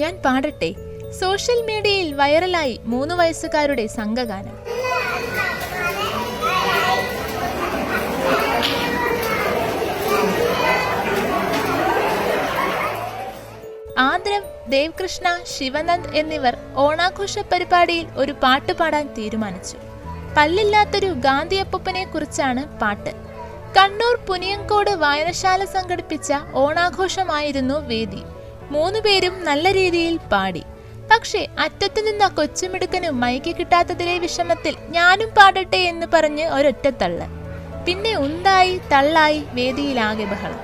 ഞാൻ പാടട്ടെ. സോഷ്യൽ മീഡിയയിൽ വൈറലായി മൂന്ന് വയസ്സുകാരുടെ സംഘഗാനം. ആദ്രം ദേവ്കൃഷ്ണ ശിവനന്ദ് എന്നിവർ ഓണാഘോഷ പരിപാടിയിൽ ഒരു പാട്ട് പാടാൻ തീരുമാനിച്ചു. പല്ലില്ലാത്തൊരു ഗാന്ധി കുറിച്ചാണ് പാട്ട്. കണ്ണൂർ പുനിയങ്കോട് വായനശാല സംഘടിപ്പിച്ച ഓണാഘോഷമായിരുന്നു വേദി. മൂന്നുപേരും നല്ല രീതിയിൽ പാടി. പക്ഷേ അറ്റത്തു നിന്ന കൊച്ചുമിടുക്കനും മൈക്ക് കിട്ടാത്തതിലെ വിഷമത്തിൽ ഞാനും പാടട്ടെ എന്ന് പറഞ്ഞ് ഒരൊറ്റത്തള്ള് പിന്നെ ഉണ്ടായി തള്ളായി വേദിയിലാകെ ബഹളം.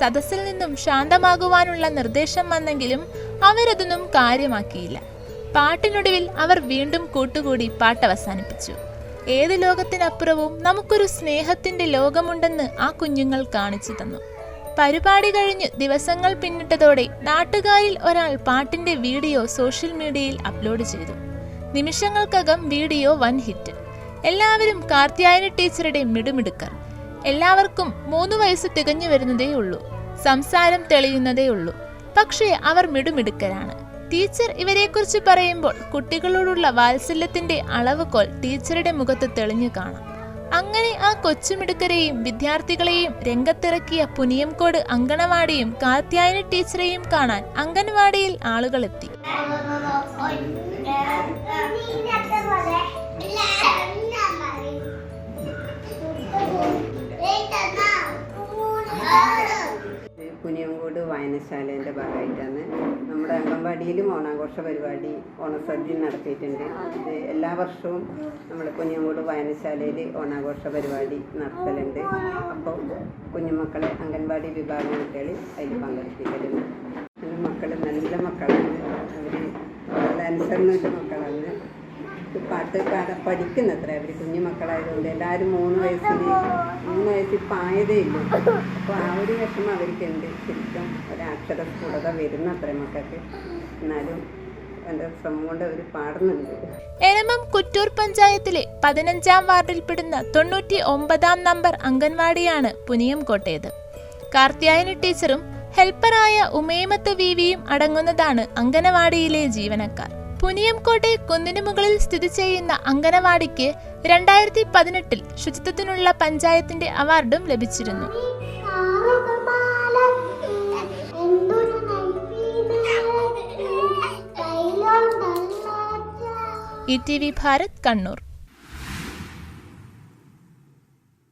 സദസ്സിൽ നിന്നും ശാന്തമാകുവാനുള്ള നിർദ്ദേശം വന്നെങ്കിലും അവരതൊന്നും കാര്യമാക്കിയില്ല. പാട്ടിനൊടുവിൽ അവർ വീണ്ടും കൂട്ടുകൂടി പാട്ട് അവസാനിപ്പിച്ചു ഏത് ലോകത്തിനപ്പുറവും നമുക്കൊരു സ്നേഹത്തിന്റെ ലോകമുണ്ടെന്ന് ആ കുഞ്ഞുങ്ങൾ കാണിച്ചു തന്നു. പരിപാടി കഴിഞ്ഞ് ദിവസങ്ങൾ പിന്നിട്ടതോടെ നാട്ടുകാരിൽ ഒരാൾ പാട്ടിന്റെ വീഡിയോ സോഷ്യൽ മീഡിയയിൽ അപ്ലോഡ് ചെയ്തു. നിമിഷങ്ങൾക്കകം വീഡിയോ വൻ ഹിറ്റ്. എല്ലാവരും കാർത്യായന ടീച്ചറുടെ മിടുമിടുക്കർ. എല്ലാവർക്കും മൂന്ന് വയസ്സ് തികഞ്ഞു വരുന്നതേ ഉള്ളൂ സംസാരം തെളിയുന്നതേ ഉള്ളൂ പക്ഷേ അവർ മിടുമിടുക്കരാണ്. ടീച്ചർ ഇവരെക്കുറിച്ച് പറയുമ്പോൾ കുട്ടികളോടുള്ള വാത്സല്യത്തിന്റെ അളവുകോൽ ടീച്ചറുടെ മുഖത്ത് തെളിഞ്ഞു കാണാം. അങ്ങനെ ആ കൊച്ചുമിടുക്കരെയും വിദ്യാർത്ഥികളെയും രംഗത്തിറക്കിയ പുനിയംകോട് അങ്കണവാടിയും കാർത്യായന ടീച്ചറെയും കാണാൻ അങ്കണവാടിയിൽ ആളുകളെത്തി. കുനിയങ്കോട് വായനശാലേന്റെ ഭാഗമായിട്ടാണ്. നമ്മുടെ അംഗൻവാടിയിലും ഓണാഘോഷ പരിപാടി ഓണസദ്യ നടത്തിയിട്ടുണ്ട്. ഇത് എല്ലാ വർഷവും നമ്മൾ കുനിയങ്കോട് വായനശാലയിൽ ഓണാഘോഷ പരിപാടി നടത്തലുണ്ട്. അപ്പോൾ കുഞ്ഞുമക്കളെ അംഗൻവാടി വിഭാഗം കുട്ടികൾ അതിൽ പങ്കെടുപ്പിക്കലുണ്ട് മക്കൾ നല്ല മക്കളാണ്. അവർ നല്ല അനുസരണമുള്ള മക്കളാണ് പാട്ട് പാടാൻ പഠിക്കുന്നത്ര അവർ കുഞ്ഞു മക്കളായതുകൊണ്ട്. എല്ലാവരും മൂന്ന് വയസ്സിൽ മൂന്ന് വയസ്സിൽ പായതേ ഇല്ല. അപ്പോൾ ആ ഒരു വിഷമം അവർക്ക് എന്ത് ശരിക്കും ഒരക്ഷര സ്ഫുടത വരുന്ന അത്ര മക്കൾക്ക്. എന്നാലും എരമം കുറ്റൂർ പഞ്ചായത്തിലെ പതിനഞ്ചാം വാർഡിൽപ്പെടുന്ന തൊണ്ണൂറ്റി ഒമ്പതാം നമ്പർ അംഗൻവാടിയാണ് പുനിയംകോട്ടയത് കാർത്യായനി ടീച്ചറും ഹെൽപ്പറായ ഉമേമത്ത് വിവിയും അടങ്ങുന്നതാണ് അംഗനവാടിയിലെ ജീവനക്കാർ. പുനിയംകോട്ടെ കുന്നിനു മുകളിൽ സ്ഥിതി ചെയ്യുന്ന അംഗനവാടിക്ക് രണ്ടായിരത്തി പതിനെട്ടിൽ ശുചിത്വത്തിനുള്ള പഞ്ചായത്തിന്റെ അവാർഡും ലഭിച്ചിരുന്നു. E T V Bharat Kannur.